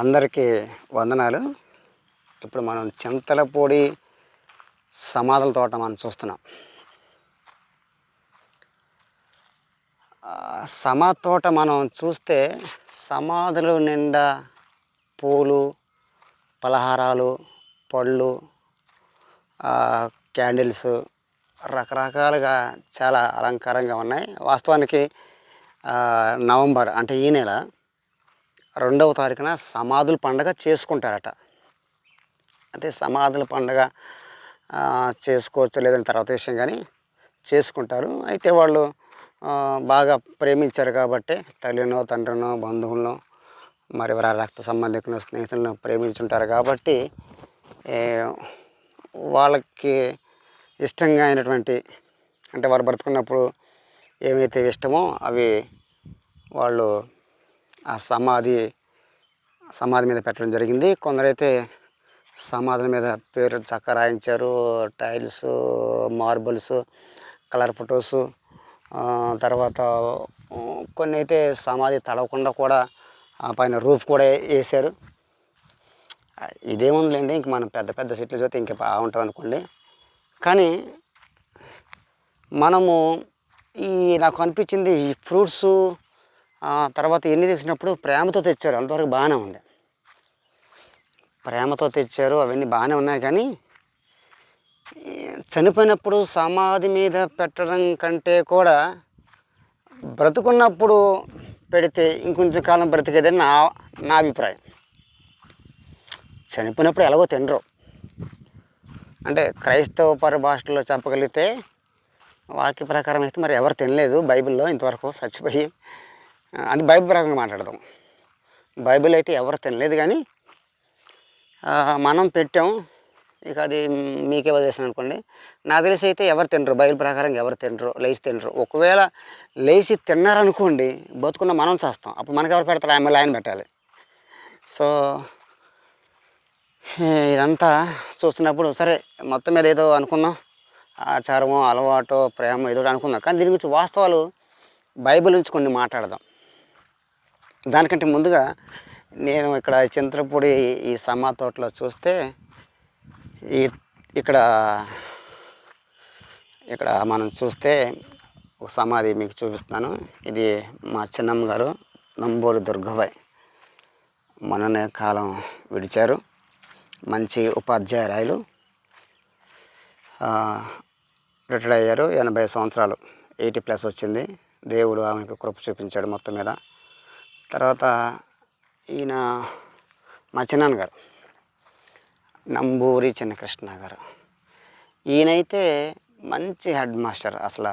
అందరికీ వందనాలు. ఇప్పుడు మనం చింతలపూడి సమాధుల తోట మనం చూస్తున్నాం. సమా సమాధి తోట మనం చూస్తే సమాధులు నిండా పూలు పలహారాలు పళ్ళు క్యాండిల్స్ రకరకాలుగా చాలా అలంకారంగా ఉన్నాయి. వాస్తవానికి నవంబర్ అంటే ఈ నెల రెండవ తారీఖున సమాధుల పండగ చేసుకుంటారట. అంటే సమాధుల పండగ చేసుకోవచ్చు లేదని తర్వాత విషయం కానీ చేసుకుంటారు. అయితే వాళ్ళు బాగా ప్రేమించారు కాబట్టి తల్లినో తండ్రినో బంధువులను మరి వారి రక్త సంబంధికులను స్నేహితులను ప్రేమించుంటారు కాబట్టి వాళ్ళకి ఇష్టంగా అయినటువంటి అంటే వారు బ్రతుకున్నప్పుడు ఏమైతే ఇష్టమో అవి వాళ్ళు ఆ సమాధి సమాధి మీద పెట్టడం జరిగింది. కొందరైతే సమాధుల మీద పేరు చక్క రాయించారు. టైల్స్ మార్బుల్స్ కలర్ ఫొటోస్ తర్వాత కొన్ని అయితే సమాధి తడవకుండా కూడా ఆ పైన రూఫ్ కూడా వేసారు ఆ, ఇదేముందిలేండి ఇంక మనం పెద్ద పెద్ద సిట్లు చూస్తే ఇంకా బాగుంటుంది అనుకోండి కానీ మనము ఈ నాకు అనిపించింది ఈ ఫ్రూట్స్ తర్వాత ఎన్ని తెచ్చినప్పుడు ప్రేమతో తెచ్చారు. అంతవరకు బాగానే ఉంది. ప్రేమతో తెచ్చారు. అవన్నీ బాగానే ఉన్నాయి కానీ చనిపోయినప్పుడు సమాధి మీద పెట్టడం కంటే కూడా బ్రతుకున్నప్పుడు పెడితే ఇంకొంచెం కాలం బ్రతికేదని నా నా అభిప్రాయం. చనిపోయినప్పుడు ఎలాగో తినరు. అంటే క్రైస్తవ పరిభాషలో చెప్పగలిగితే వాక్య ప్రకారం అయితే మరి ఎవరు తినలేదు బైబిల్లో ఇంతవరకు చచ్చిపోయి అది బైబిల్ ప్రకారంగా మాట్లాడదాం. బైబిల్ అయితే ఎవరు తినలేదు కానీ మనం పెట్టాం. ఇక అది మీకే వదిలేసాను అనుకోండి. నాకు తెలిసి అయితే ఎవరు తినరు. బైబిల్ ప్రకారం ఎవరు తినరు. లేచి తినరు. ఒకవేళ లేచి తిన్నారనుకోండి బతుకున్న మనం చేస్తాం. అప్పుడు మనకి ఎవరు పెడతారు? ఆమె ఆయన పెట్టాలి. సో ఇదంతా చూస్తున్నప్పుడు సరే మొత్తం మీద ఏదో అనుకుందాం. ఆచారమో అలవాటో ప్రేమ ఏదో ఒకటి అనుకుందాం. కానీ దీని గురించి వాస్తవాలు బైబిల్ నుంచి కొన్ని మాట్లాడదాం. దానికంటే ముందుగా నేను ఇక్కడ చంద్రపూడి ఈ సమా తోటలో చూస్తే ఈ ఇక్కడ ఇక్కడ మనం చూస్తే ఒక సమాధి మీకు చూపిస్తున్నాను. ఇది మా చిన్నమ్మ గారు నంబూరు దుర్గబాయ్. మొన్ననే కాలం విడిచారు. మంచి ఉపాధ్యాయురాయలు రిటైర్ అయ్యారు. ఎనభై సంవత్సరాలు. ఎయిటీ ప్లస్ వచ్చింది. దేవుడు ఆమెకు కృప చూపించాడు మొత్తం మీద. తర్వాత ఈయన మా చిన్నాన్న గారు నంబూరి చిన్నకృష్ణ గారు ఈయనైతే మంచి హెడ్ మాస్టర్ అసలు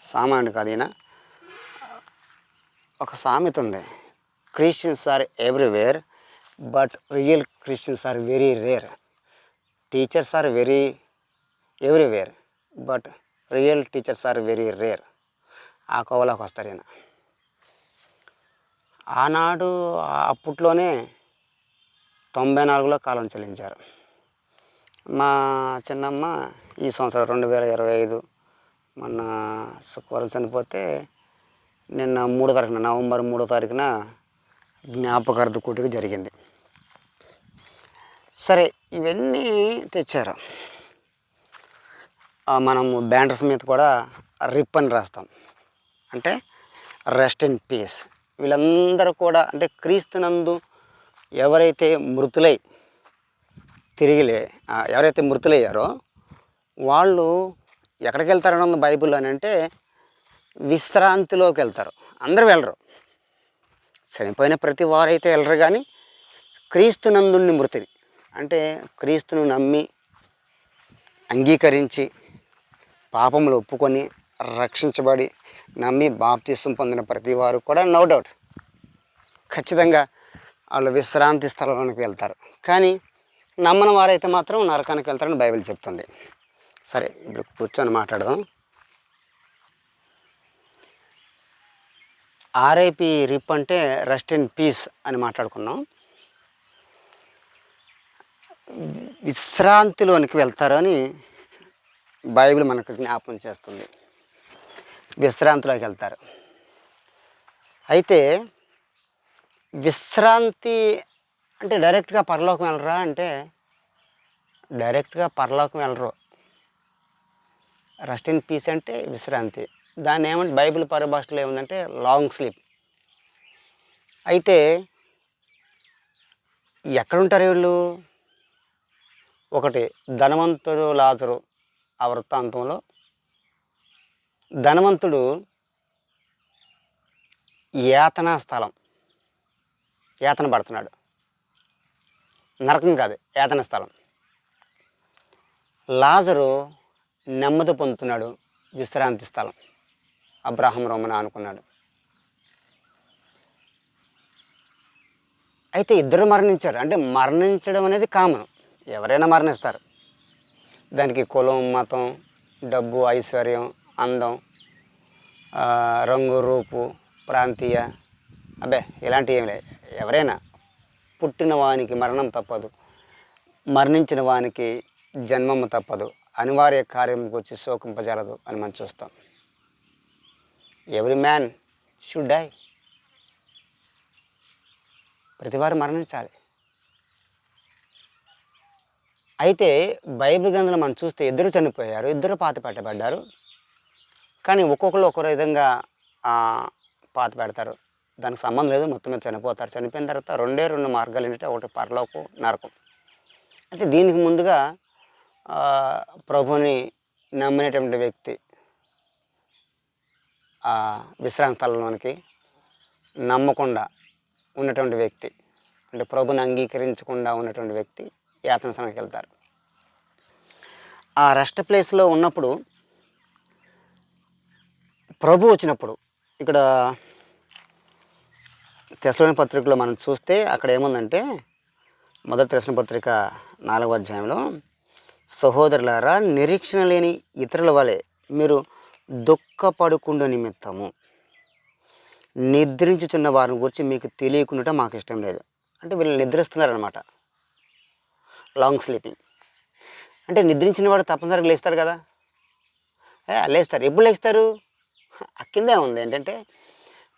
సామాన్యుడు కాదు ఈయన. ఒక సామెత ఉంది Christians are everywhere but real Christians are very rare teachers are very everywhere but real teachers are very rare ఆ కోవలోకి వస్తారు ఈయన. ఆనాడు అప్పట్లోనే తొంభై నాలుగులో కాలం చెల్లించారు. మా చిన్నమ్మ ఈ సంవత్సరం రెండు వేల ఇరవై ఐదు మొన్న శుక్రవారం చనిపోతే నిన్న మూడో తారీఖున నవంబర్ మూడో తారీఖున జ్ఞాపకార్థ కూటిక జరిగింది. సరే ఇవన్నీ తెచ్చారు. మనము బ్యాండర్స్ మీద కూడా రిప్ అని రాస్తాం. అంటే రెస్ట్ ఇన్ పీస్. వీళ్ళందరూ కూడా అంటే క్రీస్తునందు ఎవరైతే మృతులై తిరిగిలే ఎవరైతే మృతులయ్యారో వాళ్ళు ఎక్కడికి వెళ్తారని ఉంది బైబిల్ అని అంటే విశ్రాంతిలోకి వెళ్తారు అందరూ వెళ్ళరు. చనిపోయిన ప్రతి వారైతే వెళ్ళరు కానీ క్రీస్తునందుని మృతిని. అంటే క్రీస్తును నమ్మి అంగీకరించి పాపములు ఒప్పుకొని రక్షించబడి నమ్మి బాప్తీసం పొందిన ప్రతి వారు కూడా నో డౌట్. ఖచ్చితంగా వాళ్ళు విశ్రాంతి స్థలంలోకి వెళ్తారు. కానీ నమ్మని వారైతే మాత్రం నరకానికి వెళ్తారని బైబిల్ చెప్తుంది. సరే ఇప్పుడు కూర్చొని మాట్లాడదాం. ఆర్ఐపి రిప్ అంటే రెస్ట్ ఇన్ పీస్ అని మాట్లాడుకున్నాం. విశ్రాంతిలోనికి వెళ్తారని బైబిల్ మనకు జ్ఞాపం చేస్తుంది. విశ్రాంతిలోకి వెళ్తారు. అయితే విశ్రాంతి అంటే డైరెక్ట్గా పరలోకం వెళ్ళరా అంటే డైరెక్ట్గా పరలోకం వెళ్ళరు. రెస్ట్ ఇన్ పీస్ అంటే విశ్రాంతి. దాన్ని ఏమంటే బైబిల్ పరిభాషలో ఏముందంటే లాంగ్ స్లీప్. అయితే ఎక్కడుంటారు వీళ్ళు? ఒకటి ధనవంతుడు లాజరు ఆ వృత్తాంతంలో ధనవంతుడు యాతనా స్థలం. యాతన పడుతున్నాడు. నరకం కాదు యాతన స్థలం. లాజరు నెమ్మది పొందుతున్నాడు విశ్రాంతి స్థలం. అబ్రాహం రోమన అనుకున్నాడు అయితే ఇద్దరు మరణించారు. అంటే మరణించడం అనేది కామన్. ఎవరైనా మరణిస్తారు. దానికి కులం మతం డబ్బు ఐశ్వర్యం అందం రంగు రూపు ప్రాంతీయ అబ్బే ఇలాంటివి ఏమి లేదు ఎవరైనా పుట్టిన వానికి మరణం తప్పదు మరణించిన వానికి జన్మము తప్పదు. అనివార్య కార్యంకి వచ్చి శోకింపజాలదు అని మనం చూస్తాం. ఎవ్రీ మ్యాన్ షుడ్ డై ప్రతివారు మరణించాలి. అయితే బైబిల్ గ్రంథంలో మనం చూస్తే ఇద్దరు చనిపోయారు ఇద్దరు పాత పెట్టబడ్డారు కానీ ఒక్కొక్కరు ఒక్కో విధంగా పాత పెడతారు. దానికి సంబంధం లేదు మొత్తం మీద చనిపోతారు. చనిపోయిన తర్వాత రెండే రెండు మార్గాలు ఏంటంటే ఒకటి పరలోకం నరకం. అయితే దీనికి ముందుగా ప్రభుని నమ్మినటువంటి వ్యక్తి ఆ విశ్రాంతి స్థలంలోనికి నమ్మకుండా ఉన్నటువంటి వ్యక్తి అంటే ప్రభుని అంగీకరించకుండా ఉన్నటువంటి వ్యక్తి యాతన స్థానానికి వెళ్తారు. ఆ రెస్ట్ ప్లేస్లో ఉన్నప్పుడు ప్రభు వచ్చినప్పుడు ఇక్కడ తెసలోని పత్రికలో మనం చూస్తే అక్కడ ఏముందంటే మొదటి తెసలోని పత్రిక నాలుగవ అధ్యాయంలో సహోదరులారా నిరీక్షణ లేని ఇతరుల వలె మీరు దుఃఖపడుకుండ నిమిత్తము. నిద్రించుచున్న వారిని గురించి మీకు తెలియకుండా మాకు ఇష్టం లేదు. అంటే వీళ్ళు నిద్రిస్తున్నారనమాట లాంగ్ స్లీపింగ్ అంటే నిద్రించిన వాడు తప్పనిసరిగా లేస్తారు కదా. లేస్తారు. ఎప్పుడు లేస్తారు? కిందే ఉంది ఏంటంటే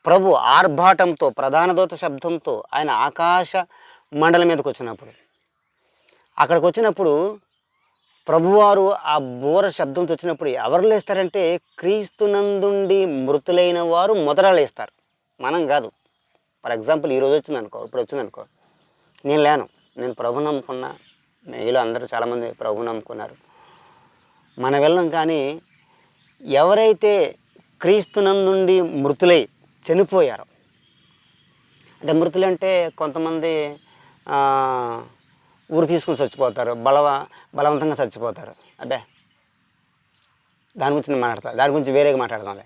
ప్రభు ఆర్భాటంతో ప్రధాన దూత శబ్దంతో ఆయన ఆకాశ మండలం మీదకి వచ్చినప్పుడు. అక్కడికి వచ్చినప్పుడు ప్రభువారు ఆ బోర శబ్దంతో వచ్చినప్పుడు ఎవరు లేస్తారంటే క్రీస్తునందుండి మృతులైన వారు మొదట లేస్తారు. మనం కాదు. ఫర్ ఎగ్జాంపుల్ ఈరోజు వచ్చింది అనుకో ఇప్పుడు వచ్చింది అనుకో నేను లేను. నేను ప్రభు నమ్ముకున్నా. మీలో అందరూ చాలామంది ప్రభు నమ్ముకున్నారు. మన వెళ్ళం కానీ ఎవరైతే క్రీస్తునందుండి మృతులై చనిపోయారు. అంటే మృతులు అంటే కొంతమంది ఊరు తీసుకుని చచ్చిపోతారు బలవ బలవంతంగా చచ్చిపోతారు. అబ్బే దాని గురించి నేను మాట్లాడతా దాని గురించి వేరేగా మాట్లాడతాను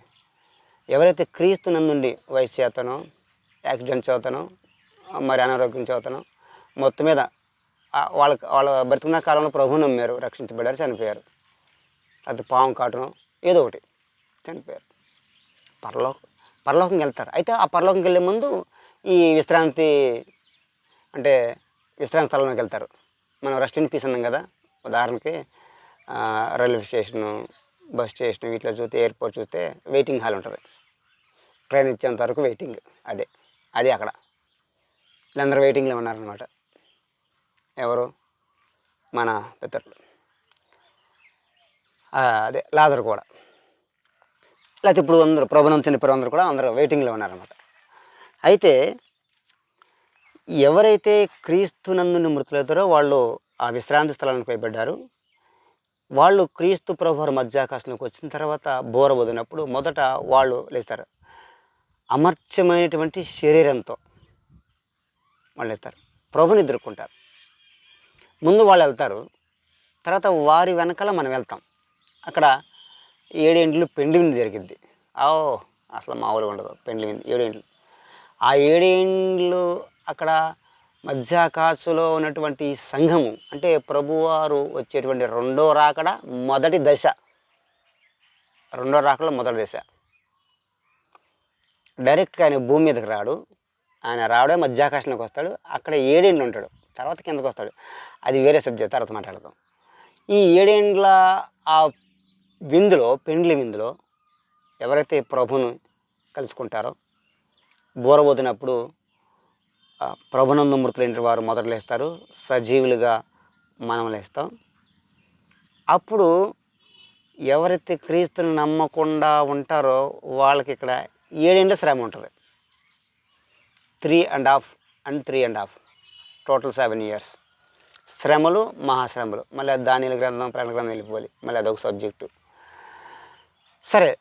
ఎవరైతే క్రీస్తు నందుండి వయసు చేతనో యాక్సిడెంట్ చేతనో మరి అనారోగ్యం చేతనో మొత్తం మీద వాళ్ళ వాళ్ళ బ్రతుకున్న కాలంలో ప్రభు నమ్మారు రక్షించబడ్డారు చనిపోయారు. అది పాము కాటను ఏదో ఒకటి చనిపోయారు. పరలోక పరలోకంకి వెళ్తారు అయితే ఆ పరలోకంకి వెళ్ళే ముందు ఈ విశ్రాంతి అంటే విశ్రాంతి స్థలంలోకి వెళ్తారు. మనం రెస్ట్ ఇన్ పీస్ అన్నాం కదా. ఉదాహరణకి రైల్వే స్టేషను బస్ స్టేషన్ వీటిలో చూస్తే ఎయిర్పోర్ట్ చూస్తే వెయిటింగ్ హాల్ ఉంటుంది. ట్రైన్ ఇచ్చేంత వరకు వెయిటింగ్ అదే. అదే అక్కడ. వీళ్ళందరూ వెయిటింగ్లో ఉన్నారనమాట ఎవరు? మన పితరులు అదే లాజర్ కూడా లేకపోతే ఇప్పుడు అందరూ ప్రభుత్వం చనిపోయిన అందరూ కూడా అందరూ వెయిటింగ్లో ఉన్నారనమాట అయితే ఎవరైతే క్రీస్తునందుని మృతులవుతారో వాళ్ళు ఆ విశ్రాంతి స్థలానికి పోయబడ్డారు వాళ్ళు క్రీస్తు ప్రభువారు మధ్యాకాశంలోకి వచ్చిన తర్వాత బోర వదినప్పుడు మొదట వాళ్ళు లేస్తారు. అమర్చమైనటువంటి శరీరంతో వాళ్ళు లేస్తారు. ప్రభుని ఎదుర్కొంటారు. ముందు వాళ్ళు వెళ్తారు. తర్వాత వారి వెనకాల మనం వెళ్తాం. అక్కడ ఏడేంట్లు పెండ్లి జరిగింది. ఓ అసలు మామూలుగా ఉండదు. పెండ్లి ఏడేంట్లు ఆ ఏడేండ్లు అక్కడ మధ్యాకాశలో ఉన్నటువంటి సంఘము అంటే ప్రభువారు వచ్చేటువంటి రెండో రాకడ మొదటి దశ. రెండో రాకడ మొదటి దశ. డైరెక్ట్గా ఆయన భూమి మీదకి రాడు. ఆయన రావడే మధ్యాకాశంలోకి వస్తాడు. అక్కడ ఏడేండ్లు ఉంటాడు. తర్వాత కిందకు వస్తాడు. అది వేరే సబ్జెక్ట్ తర్వాత మాట్లాడదాం. ఈ ఏడేండ్ల ఆ విందులో పెండ్లి విందులో ఎవరైతే ప్రభును కలుసుకుంటారో బోరబోతున్నప్పుడు వదినప్పుడు ప్రభునందు మృతులైన వారు మొదట లేస్తారు సజీవులుగా మనం లేస్తాం. అప్పుడు ఎవరైతే క్రీస్తుని నమ్మకుండా ఉంటారో వాళ్ళకి ఇక్కడ ఏడేండ్ల శ్రమ ఉంటుంది. Three and half and three and half total seven years. శ్రమలు మహాశ్రమలు. మళ్ళీ దానిల గ్రంథం ప్రాణ గ్రంథం వెళ్ళిపోవాలి. మళ్ళీ అదొక సబ్జెక్టు. సరే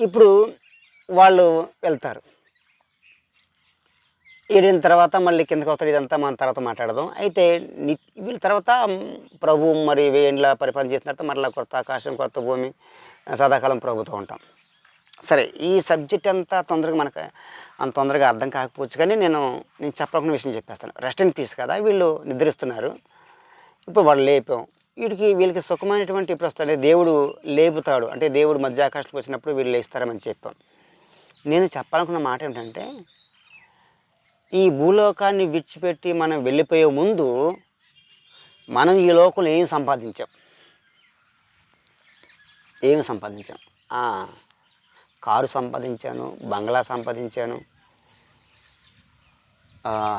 ఇప్పుడు వాళ్ళు వెళ్తారు. ఏడిన తర్వాత మళ్ళీ కిందకి వస్తాడు ఇదంతా మన తర్వాత మాట్లాడదాం. అయితే ని వీళ్ళ తర్వాత ప్రభు మరి వేండ్ల పరిపాలన చేసిన తర్వాత మరలా కొత్త ఆకాశం కొత్త భూమి సదాకాలం ప్రభుతో ఉంటాం. సరే ఈ సబ్జెక్ట్ అంతా తొందరగా మనకు అంత తొందరగా అర్థం కాకపోవచ్చు కానీ నేను నేను చెప్పకుండా విషయం చెప్పేస్తాను. రెస్ట్ ఇన్ పీస్ కదా వీళ్ళు నిద్రిస్తున్నారు. ఇప్పుడు వాళ్ళు లేపాం. వీడికి వీళ్ళకి సుఖమైనటువంటి ఇప్పుడు వస్తాడే దేవుడు లేపుతాడు. అంటే దేవుడు మధ్య ఆకాశంకి వచ్చినప్పుడు వీళ్ళు లేస్తారని చెప్పాం. నేను చెప్పాలనుకున్న మాట ఏంటంటే ఈ భూలోకాన్ని విడిచిపెట్టి మనం వెళ్ళిపోయే ముందు మనం ఈ లోకంలో ఏం సంపాదించాం? ఏం సంపాదించాం? కారు సంపాదించాను బంగ్లా సంపాదించాను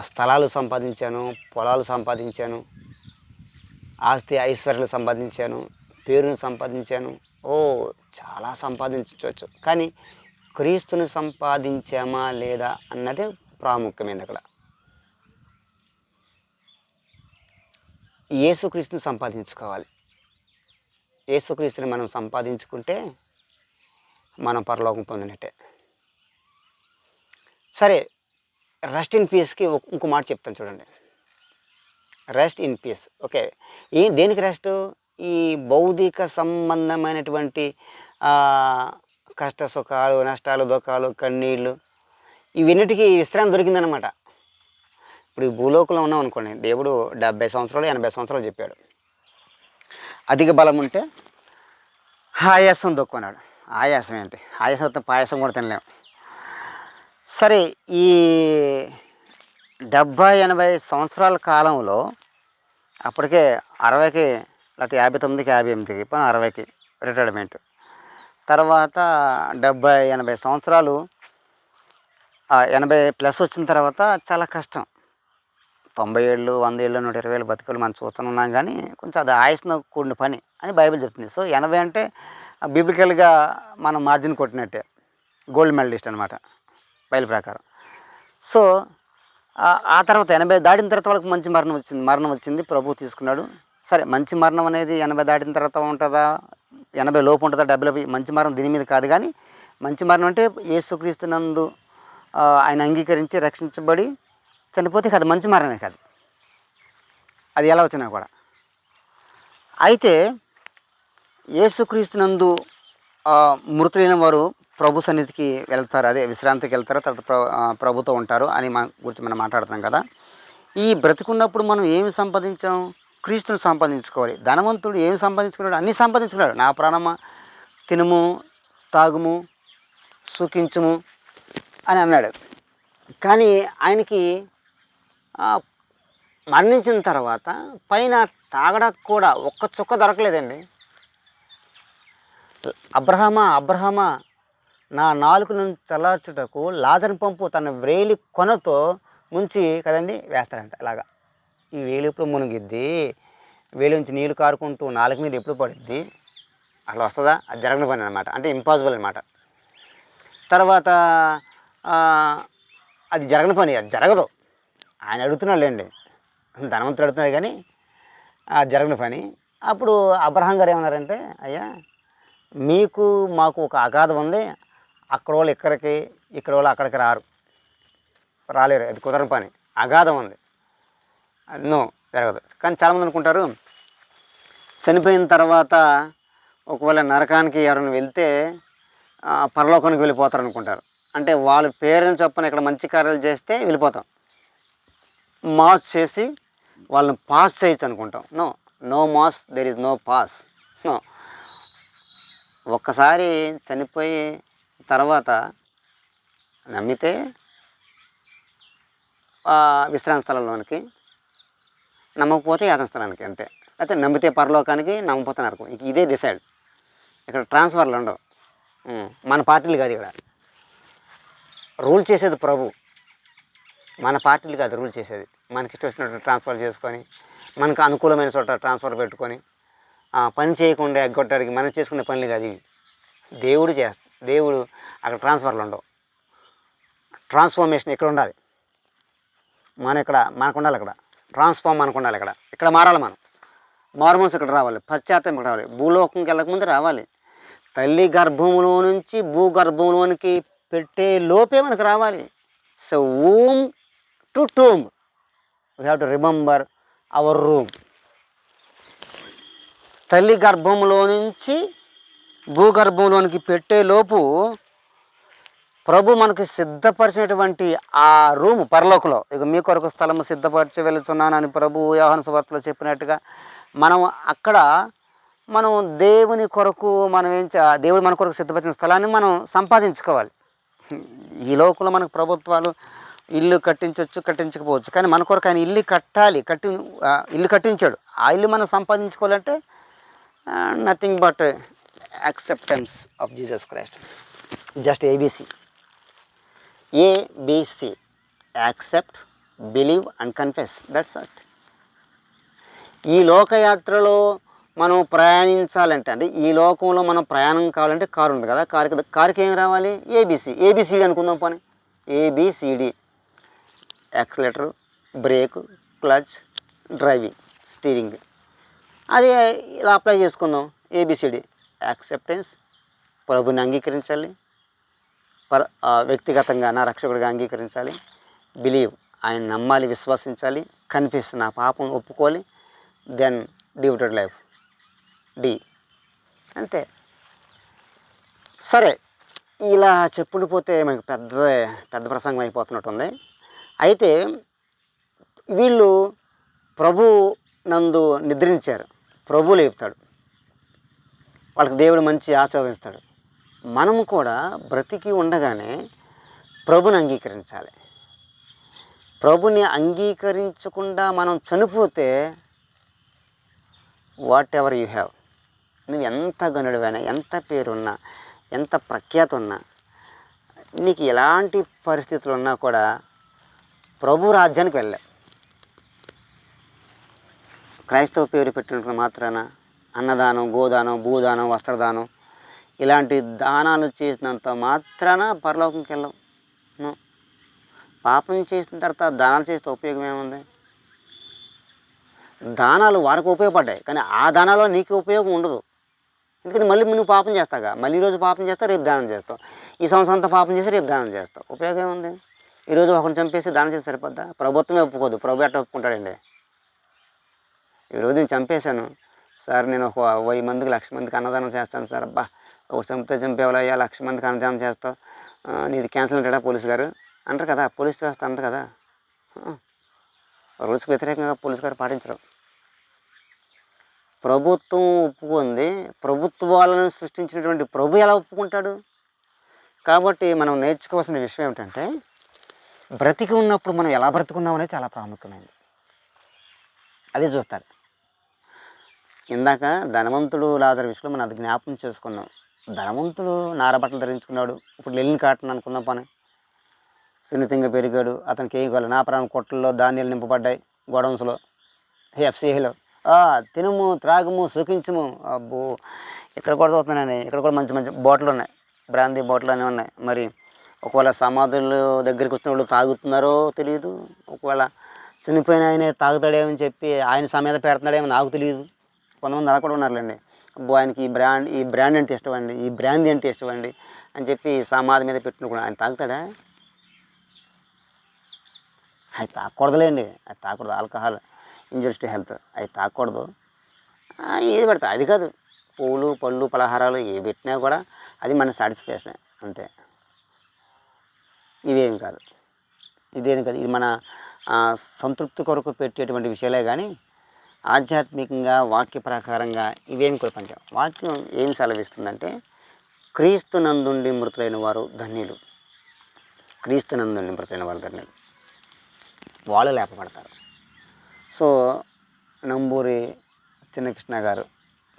స్థలాలు సంపాదించాను పొలాలు సంపాదించాను ఆస్తి ఐశ్వర్యాలు సంపాదించాను పేరును సంపాదించాను. ఓ చాలా సంపాదించవచ్చు కానీ క్రీస్తుని సంపాదించామా లేదా అన్నదే ప్రాముఖ్యమైనది అక్కడ. యేసుక్రీస్తుని సంపాదించుకోవాలి. యేసుక్రీస్తుని మనం సంపాదించుకుంటే మనం పరలోకం పొందినట్టే. సరే రెస్ట్ ఇన్ పీస్కి ఇంకో మాట చెప్తాను చూడండి. రెస్ట్ ఇన్ పీస్ ఓకే ఈ దేనికి రెస్ట్ ఈ భౌతిక సంబంధమైనటువంటి కష్ట సుఖాలు నష్టాలు దుఃఖాలు కన్నీళ్ళు ఇవన్నిటికీ విశ్రాంతి దొరికిందనమాట ఇప్పుడు ఈ భూలోకంలో ఉన్నాం అనుకోండి దేవుడు డెబ్బై సంవత్సరాలు ఎనభై సంవత్సరాలు చెప్పాడు. అధిక బలం ఉంటే ఆయాసం దొక్కున్నాడు. ఆయాసం ఏంటి? ఆయాసం పాయసం కూడా తినలేము సరే ఈ డెబ్భై ఎనభై సంవత్సరాల కాలంలో అప్పటికే అరవైకి లేకపోతే యాభై తొమ్మిదికి యాభై ఎనిమిదికి పని అరవైకి రిటైర్మెంట్. తర్వాత డెబ్భై ఎనభై సంవత్సరాలు ఎనభై ప్లస్ వచ్చిన తర్వాత చాలా కష్టం. తొంభై ఏళ్ళు వంద ఏళ్ళు నూట ఇరవై ఏళ్ళు బతుకులు మనం చూస్తున్నాం కానీ కొంచెం అది ఆయుష్ను కూడిన పని అని బైబిల్ చెప్తుంది. సో ఎనభై అంటే బిబికల్గా మనం మార్జిన్ కొట్టినట్టే. గోల్డ్ మెడలిస్ట్ అనమాట బయలు ప్రకారం. సో ఆ- తర్వాత ఎనభై దాటిన తర్వాత వాళ్ళకి మంచి మరణం వచ్చింది మరణం వచ్చింది. ప్రభు తీసుకున్నాడు. సరే మంచి మరణం అనేది ఎనభై దాటిన తర్వాత ఉంటుందా? ఎనభై లోపు ఉంటుందా? డెబ్బై మంచి మరణం దీని మీద కాదు. కానీ మంచి మరణం అంటే ఏసుక్రీస్తు నందు ఆయన అంగీకరించి రక్షించబడి చనిపోతే కాదు మంచి మరణమే కాదు. అది ఎలా వచ్చినా కూడా. అయితే ఏసుక్రీస్తు నందు మృతులైన వారు ప్రభు సన్నిధికి వెళ్తారు. అదే విశ్రాంతికి వెళ్తారు. తర్వాత ప్ర- ప్రభుతో ఉంటారు అని మన గురించి మనం మాట్లాడుతున్నాం కదా. ఈ బ్రతికున్నప్పుడు మనం ఏమి సంపాదించాం? క్రీస్తుని సంపాదించుకోవాలి. ధనవంతుడు ఏమి సంపాదించుకున్నాడు? అన్నీ సంపాదించుకున్నాడు. నా ప్రాణమా? తినుము తాగుము సుఖించుము అని అన్నాడు. కానీ ఆయనకి మరణించిన తర్వాత పైన తాగడానికి కూడా ఒక్క చుక్క దొరకలేదండి. అబ్రహమా? అబ్రహమా? నా నాలుకను చల్లార్చుటకు లాజర్ పంపు తన వేలి కొనతో ముంచి కదండి వేస్తారంట అలాగా ఈ వేలు ఎప్పుడు మునిగిద్ది? వేలు నుంచి నీళ్ళు కారుకుంటూ నాలుగు మీద ఎప్పుడు పడుద్ది? అట్లా వస్తుందా? అది జరగని పని అనమాట అంటే ఇంపాసిబుల్ అనమాట తర్వాత అది జరగని పని. అది జరగదు. ఆయన అడుగుతున్నాడు ధనవంతుడు అడుగుతున్నాడు కానీ ఆ జరగని పని. అప్పుడు అబ్రహం గారు ఏమన్నారంటే అయ్యా మీకు మాకు ఒక అగాధం ఉంది. అక్కడ వాళ్ళు ఇక్కడికి ఇక్కడ వాళ్ళు అక్కడికి రారు. రాలేరు. అది కుదరని పని. అగాధం ఉంది. నో జరగదు. కానీ చాలామంది అనుకుంటారు చనిపోయిన తర్వాత ఒకవేళ నరకానికి ఎవరైనా వెళ్తే పరలోకానికి వెళ్ళిపోతారు అనుకుంటారు. అంటే వాళ్ళ పేరెంట్స్ చొప్పున ఇక్కడ మంచి కార్యాలు చేస్తే వెళ్ళిపోతాం. మాస్ చేసి వాళ్ళని పాస్ చేయొచ్చు అనుకుంటాం. No no mass there is no pass. No. ఒక్కసారి చనిపోయి తర్వాత నమ్మితే ఆ, విశ్రాంతి స్థలంలోనికి నమ్మకపోతే యాతన స్థలానికి అంతే. అయితే నమ్మితే పరలోకానికి నమ్మపోతే నరకం ఇక ఇదే డిసైడ్ ఇక్కడ ట్రాన్స్ఫర్లు ఉండవు. మన పార్టీలు కాదు ఇక్కడ. రూల్ చేసేది ప్రభు. మన పార్టీలు కాదు రూల్ చేసేది. మనకి ఇష్టం వచ్చినట్టు ట్రాన్స్ఫర్ చేసుకొని మనకు అనుకూలమైన చోట ట్రాన్స్ఫర్ పెట్టుకొని పని చేయకుండా ఎగ్గొట్టడానికి మనం చేసుకునే పనులు కాదు ఇవి. దేవుడు చేస్తాడు. దేవుడు అక్కడ ట్రాన్స్ఫర్లు ఉండవు. ట్రాన్స్ఫర్మేషన్ ఇక్కడ ఉండాలి? మన ఇక్కడ మనకు ఉండాలి ఇక్కడ. ట్రాన్స్ఫార్మ్ మనకు ఉండాలి ఇక్కడ. ఇక్కడ మారాలి మనం. మార్మోన్స్ ఇక్కడ రావాలి. పశ్చాత్తం ఇక్కడ రావాలి. భూలోకంకి వెళ్ళకముందు రావాలి. తల్లి గర్భంలో నుంచి భూగర్భంలోనికి పెట్టే లోపే మనకు రావాలి. So um to tomb we have to remember our room తల్లి గర్భంలో నుంచి భూగర్భంలోనికి పెట్టేలోపు ప్రభు మనకు సిద్ధపరిచినటువంటి ఆ రూమ్ పరలోకలో. ఇక మీ కొరకు స్థలము సిద్ధపరిచి వెళుతున్నానని ప్రభు యోహాను సువార్తలో చెప్పినట్టుగా మనం అక్కడ మనం దేవుని కొరకు మనం ఏం దేవుడు మన కొరకు సిద్ధపరిచిన స్థలాన్ని మనం సంపాదించుకోవాలి. ఈ లోకంలో మనకు ప్రభుత్వాలు ఇల్లు కట్టించవచ్చు కట్టించకపోవచ్చు. కానీ మన కొరకు ఆయన ఇల్లు కట్టాలి కట్టి ఇల్లు కట్టించాడు. ఆ ఇల్లు మనం సంపాదించుకోవాలంటే nothing but acceptance of Jesus Christ just A B C A B C accept believe and confess that's at ఈ లోకయాత్రలో మనం ప్రయాణించాలంటే అంటే ఈ లోకంలో మనం ప్రయాణం కావాలంటే కారు ఉంది కదా కారుకి కారుకి ఏం రావాలి? A B C A B C D అనుకుందాం పని. A B C D accelerator brake clutch driving steering అది ఇలా అప్లై చేసుకుందాం. ఏబిసిడి యాక్సెప్టెన్స్ ప్రభుని అంగీకరించాలి పర వ్యక్తిగతంగా నా రక్షకుడిగా అంగీకరించాలి బిలీవ్ ఆయన నమ్మాలి విశ్వసించాలి కన్ఫ్యూస్ నా పాపం ఒప్పుకోవాలి దెన్ డివిటెడ్ లైఫ్ డి అంతే. సరే ఇలా చెప్పుకుంటూ పోతే మనకు పెద్ద పెద్ద ప్రసంగం అయిపోతున్నట్టుంది. అయితే వీళ్ళు ప్రభు నందు నిద్రించారు. ప్రభు లేపుతాడు. వాళ్ళకి దేవుడు మంచి ఆశీర్వదిస్తాడు. మనము కూడా బ్రతికి ఉండగానే ప్రభుని అంగీకరించాలి. ప్రభుని అంగీకరించకుండా మనం చనిపోతే వాట్ ఎవర్ యూ హ్యావ్ నువ్వు ఎంత గనుడివైనా ఎంత పేరున్నా ఎంత ప్రఖ్యాత ఉన్నా నీకు ఎలాంటి పరిస్థితులు ఉన్నా కూడా ప్రభు రాజ్యానికి వెళ్ళా క్రైస్తవ పేరు పెట్టినట్టు మాత్రాన అన్నదానం గోదానం భూదానం వస్త్రదానం ఇలాంటి దానాలు చేసినంత మాత్రాన పరలోకంకి వెళ్ళం. పాపం చేసిన తర్వాత దానాలు చేస్తే ఉపయోగం ఏముంది? దానాలు వారికి ఉపయోగపడ్డాయి కానీ ఆ దానాలో నీకు ఉపయోగం ఉండదు. ఎందుకంటే మళ్ళీ నువ్వు పాపం చేస్తాగా మళ్ళీ ఈరోజు పాపం చేస్తావు రేపు దానం చేస్తావు. ఈ సంవత్సరం అంతా పాపం చేసి రేపు దానం చేస్తావు. ఉపయోగం ఏముంది? ఈరోజు ఒకరిని చంపేసి దానం చేసి సరిపోద్దా? ప్రభుత్వమే ఒప్పుకోదు. ప్రభు ఎట్ట ఒప్పుకుంటాడండి? ఈరోజు నేను చంపేశాను. సార్ నేను ఒక వెయ్యి మందికి లక్ష మందికి అన్నదానం చేస్తాను సార్. అబ్బా ఒక చంపితే చంపేవాళ్ళయ్యా లక్ష మందికి అన్నదానం చేస్తావు. నీది క్యాన్సిల్ అంటాడా పోలీస్ గారు? అంటారు కదా పోలీస్ వ్యవస్థ అంటారు కదా. రూల్స్కి వ్యతిరేకంగా పోలీస్ గారు పాటించరు. ప్రభుత్వం ఒప్పుకుంది. ప్రభుత్వాలను సృష్టించినటువంటి ప్రభు ఎలా ఒప్పుకుంటాడు? కాబట్టి మనం నేర్చుకోవాల్సిన విషయం ఏమిటంటే బ్రతికి ఉన్నప్పుడు మనం ఎలా బ్రతుకున్నామనేది చాలా ప్రాముఖ్యమైనది. అది చూస్తారు. ఇందాక ధనవంతుడు లాదర్ విషయంలో మనం అది జ్ఞాపకం చేసుకున్నాం ధనవంతుడు నారబట్టలు ధరించుకున్నాడు. ఇప్పుడు లెల్లిని కాటన్ అనుకుందాం పని. సున్నితంగా పెరిగాడు. అతనికి ఏం కావాలి? నా ప్రాణం కొట్టల్లో ధాన్యాలు నింపబడ్డాయి గోడౌన్స్లో. ఎఫ్సిఐలో తినుము త్రాగుము సుఖించుము. అబ్బో ఇక్కడ కూడా చూస్తున్నానండి. ఇక్కడ కూడా మంచి మంచి బాటిల్ ఉన్నాయి. బ్రాందీ బాటిల్ అనేవి ఉన్నాయి. మరి ఒకవేళ సమాధుల దగ్గరికి వచ్చిన వాళ్ళు తాగుతున్నారో తెలియదు ఒకవేళ చనిపోయిన ఆయన తాగుతాడేమని చెప్పి ఆయన సమేత పెడుతున్నాడేమో నాకు తెలియదు కొంతమంది అలా కూడా ఉన్నారులేండి. అబ్బో ఆయనకి ఈ బ్రాండ్ ఈ బ్రాండ్ అంటే ఇష్టం అండి ఈ బ్రాండ్ అంటే ఇష్టం అండి అని చెప్పి సమాధి మీద పెట్టిన కూడా ఆయన తాగుతాడా? అవి తాగకూడదులేండి అది తాగకూడదు ఆల్కహాల్ ఇంజరీస్ టు హెల్త్. అవి తాగకూడదు ఏది పెడతా అది కాదు. పూలు పళ్ళు పలహారాలు ఏ పెట్టినా కూడా అది మన సాటిస్ఫాక్షన్ అంతే. ఇవేం కాదు. ఇదేం కాదు. ఇది మన సంతృప్తి కొరకు పెట్టేటువంటి విషయాలే కానీ ఆధ్యాత్మికంగా వాక్య ప్రకారంగా ఇవేమి కూడా పంచాం వాక్యం ఏం సెలవిస్తుందంటే క్రీస్తు నందుండి మృతులైన వారు ధన్యులు. క్రీస్తు నందుండి మృతులైన వారు ధన్యులు. వాళ్ళు లేపబడతారు. సో నంబూరి చిన్నకృష్ణ గారు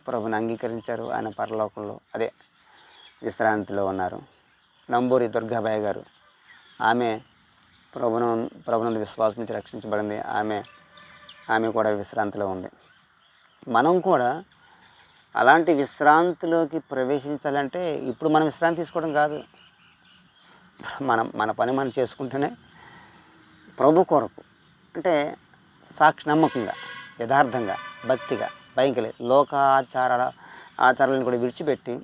ప్రభుని అంగీకరించారు. ఆయన పరలోకంలో అదే విశ్రాంతిలో ఉన్నారు. నంబూరి దుర్గాబాయి గారు ఆమె ప్రభును ప్రభునందు విశ్వాసం నుంచి రక్షించబడింది. ఆమె ఆమె కూడా విశ్రాంతిలో ఉంది. మనం కూడా అలాంటి విశ్రాంతిలోకి ప్రవేశించాలంటే ఇప్పుడు మనం విశ్రాంతి తీసుకోవడం కాదు. మనం మన పని మనం చేసుకుంటేనే ప్రభు కొరకు అంటే సాక్షి నమ్మకంగా యథార్థంగా భక్తిగా భయంకర లోక ఆచారాల ఆచారాలను కూడా విడిచిపెట్టి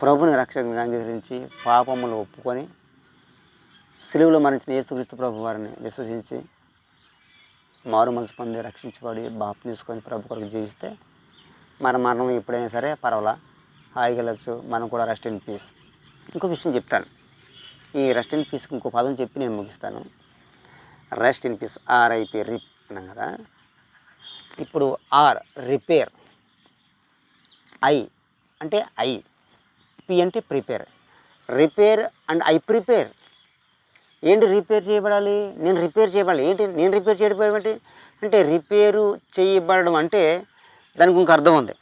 ప్రభుని రక్షణగా అంగీకరించి పాపములు ఒప్పుకొని సిలువలో మరణించిన యేసుక్రీస్తు ప్రభు వారిని విశ్వసించి మారు మనసు పొంది రక్షించబడి బాప్ తీసుకొని ప్రభు కొరకు జీవిస్తే మన మరణం ఎప్పుడైనా సరే పర్వాలా. హాయిగా వెళ్ళచ్చు మనం కూడా రెస్ట్ ఇన్ పీస్ ఇంకో విషయం చెప్తాను. ఈ రెస్ట్ ఇన్ పీస్కి ఇంకో పదం చెప్పి నేను ముగిస్తాను. Rest in peace R I P rip అన్నాం కదా. ఇప్పుడు ఆర్ రిపేర్ ఐ అంటే ఐ పి అంటే prepare repair and I prepare ఏంటి రిపేర్ చేయబడాలి? నేను రిపేర్ చేయబడాలి. ఏంటి? నేను రిపేర్ చేయబడడం అంటే రిపేరు చేయబడడం అంటే దానికి ఇంకొక అర్థం ఉంది.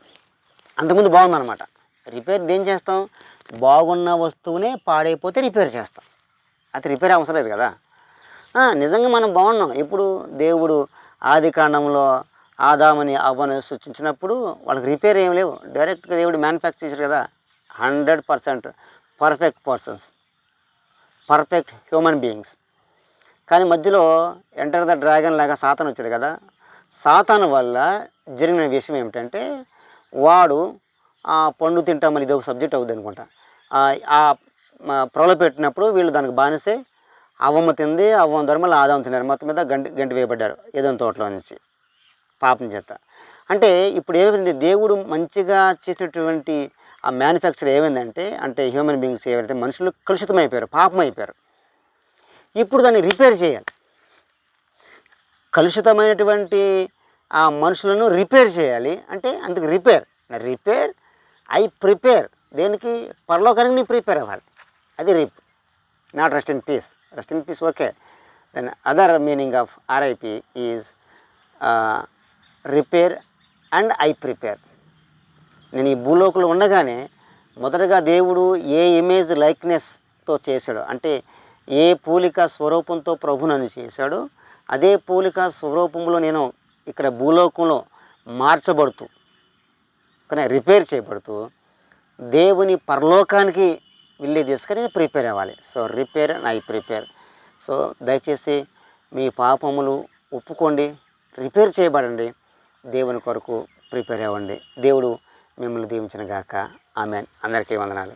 అంతకుముందు బాగుందన్నమాట. రిపేర్ దేం చేస్తాం? బాగున్న వస్తువునే పాడైపోతే రిపేర్ చేస్తాం. అది రిపేర్ అవసరం లేదు కదా. నిజంగా మనం బాగున్నాం. ఇప్పుడు దేవుడు ఆది కాండంలో ఆదామని అవ్వని సృష్టించినప్పుడు వాళ్ళకి రిపేర్ ఏం లేవు. డైరెక్ట్గా దేవుడు మ్యానుఫ్యాక్చర్ చేశారు కదా. Hundred percent perfect persons. Perfect human beings కానీ మధ్యలో ఎంటర్ ద డ్రాగన్ లాగా సాతాన్ వచ్చాడు కదా. సాతాను వల్ల జరిగిన విషయం ఏమిటంటే వాడు ఆ పండు తింటామని ఇది ఒక సబ్జెక్ట్ అవుతుంది అనుకుంటా ఆ- ఆ ప్రొల పెట్టినప్పుడు వీళ్ళు దానికి బానిసే అవ్వమ్మ తింది అవ్వమ్మ ద్వారా మళ్ళీ ఆదాం తిన్నారు. మొత్తం మీద గంటి గంటి వేయబడ్డారు ఏదో తోటలో నుంచి పాపం చేత. అంటే ఇప్పుడు ఏమైంది? దేవుడు మంచిగా చేసినటువంటి ఆ మ్యానుఫ్యాక్చర్ ఏమైందంటే అంటే హ్యూమన్ బీయింగ్స్ ఏమంటే మనుషులు కలుషితమైపోయారు పాపం అయిపోయారు ఇప్పుడు దాన్ని రిపేర్ చేయాలి. కలుషితమైనటువంటి ఆ మనుషులను రిపేర్ చేయాలి. అంటే అందుకు రిపేర్ రిపేర్ ఐ ప్రిపేర్ దేనికి? పరలోకానికి నీ ప్రిపేర్ అవ్వాలి. అది rip not rest in peace rest in peace okay then other meaning of R I P is repair and I prepare నేను ఈ భూలోకంలో ఉండగానే మొదటగా దేవుడు ఏ ఇమేజ్ లైక్నెస్తో చేశాడు అంటే ఏ పూలిక స్వరూపంతో ప్రభు నన్ను చేశాడో అదే పూలిక స్వరూపంలో నేను ఇక్కడ భూలోకంలో మార్చబడుతూ కానీ రిపేర్ చేయబడుతూ దేవుని పరలోకానికి వెళ్ళే దిశగా నేను ప్రిపేర్ అవ్వాలి. So repair and I prepare. So దయచేసి మీ పాపములు ఒప్పుకోండి రిపేర్ చేయబడండి దేవుని కొరకు ప్రిపేర్ అవ్వండి. దేవుడు మిమ్మల్ని దీవించిన గాక. ఆమె అందరికీ వందనాలు.